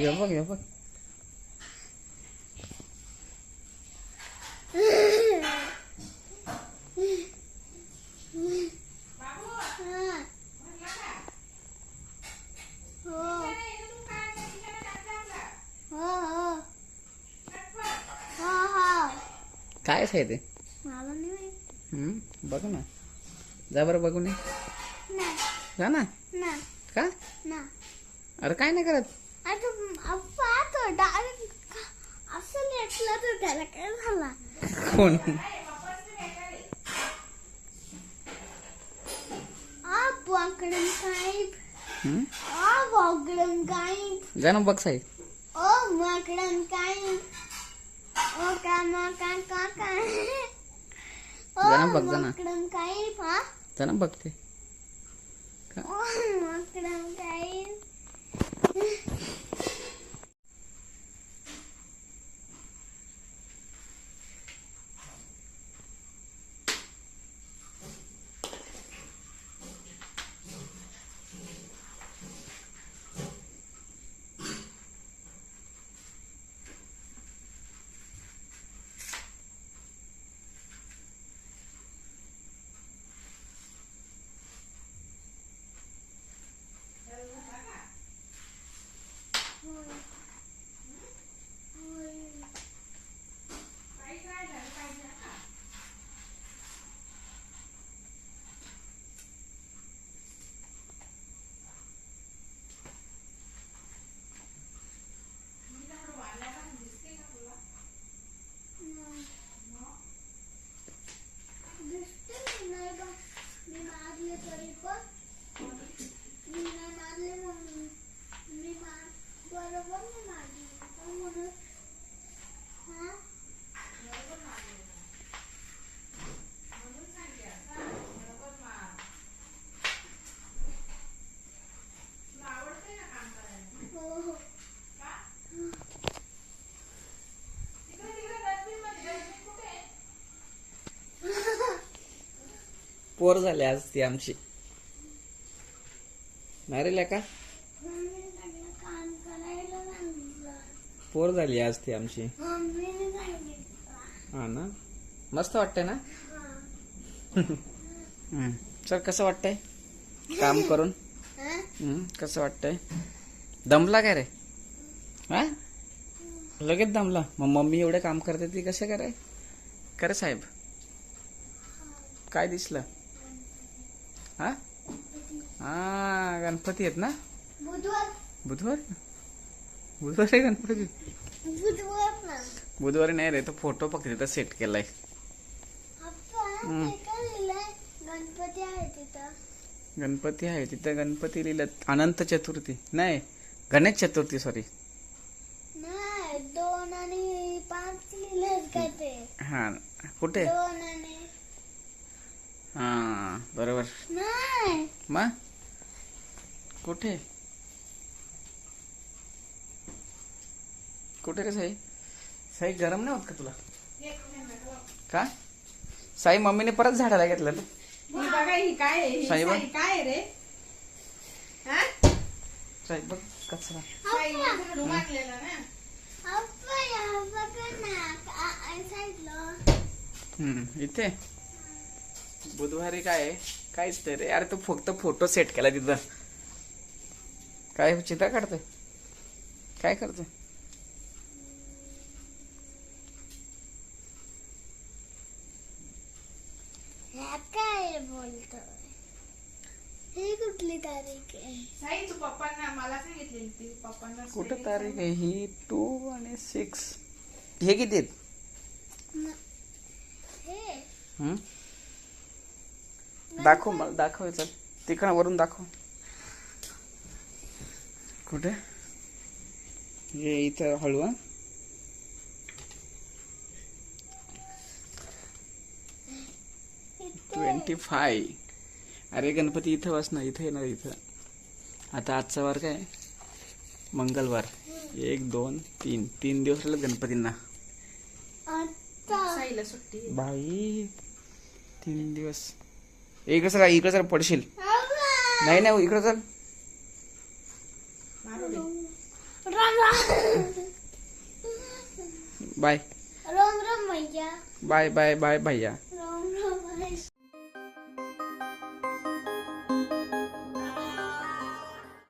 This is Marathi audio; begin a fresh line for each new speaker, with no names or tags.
हे बघ हे बघ काय आहे ते हम्म, बघ ना जा बरं बघू नये जा ना का अरे काय नाही करत कोण जा ना बघ साई
ओ वाकडं काय ओ का मा का का
जा ना बघ, जा ना.
वाकडं काय पा
जा ना बघते
ओ वाकडं काय दिसते नाही बा मी मारले तरी पण मी नाही मारले म्हणून मी मार बरोबर नाही मारली पण म्हणून हा हो हो
पोर झाली आज ती आमची. नाही
का?
पोर झाली आज ती आमची. हा ना? मस्त वाटतंय ना? सर कसं वाटतंय? काम करून? कसं वाटतंय? दमला काय रे? हा? लगेच दमला. मग मम्मी एवढे काम करते ती कसं करे करे साहेब. काय दिसलं? हा? हा गणपती आहेत ना?
बुधवार.
बुधवार? बुधवार आहे गणपती?
बुधवार
नाही रे तो फोटो तिथं सेट केलाय.
गणपती आहे तिथं.
गणपती आहे तिथं गणपती लिहिलं अनंत चतुर्थी. नाही गणेश चतुर्थी सॉरी
नाही दोन आणि पाच
हा कुठे? हा बरोबर.
नाही
मग? कुठे? कुठे रे साई? साई गरम नाही होत का तुला? का? साई मम्मीने परत झाडाला घेतलं
काय? ही
साई बघ.
काय रे? हा?
साई बघ कचरा. इथे? बुधवारी काय आहे? काहीच नाही रे. अरे तू फक्त फोटो सेट केला तिथं. काय चित्र काढतोय? काय करतोय?
काय बोलतोय? ही कुठली तारीख आहे?
साई तू पप्पांना मला सांगितलेली ती पप्पांना
कुठं तारीख आहे? ही टू आणि सिक्स हे किती आहेत?
हे?
हम्म? दाखव मला दाखव चल तिकडं वरून दाखव. कुठे? हे इथं हळू ट्वेंटी फाय. अरे गणपती इथं बस ना इथे येणार इथं. आता आजचा वार काय? मंगळवार. एक दोन तीन. तीन दिवस राहिले गणपतींना. बाई तीन दिवस. इकडं सर इकडं सर पडशील! नाही नाही इकडं चल. बाय.
रोम रोम भैया.
बाय बाय बाय भैया.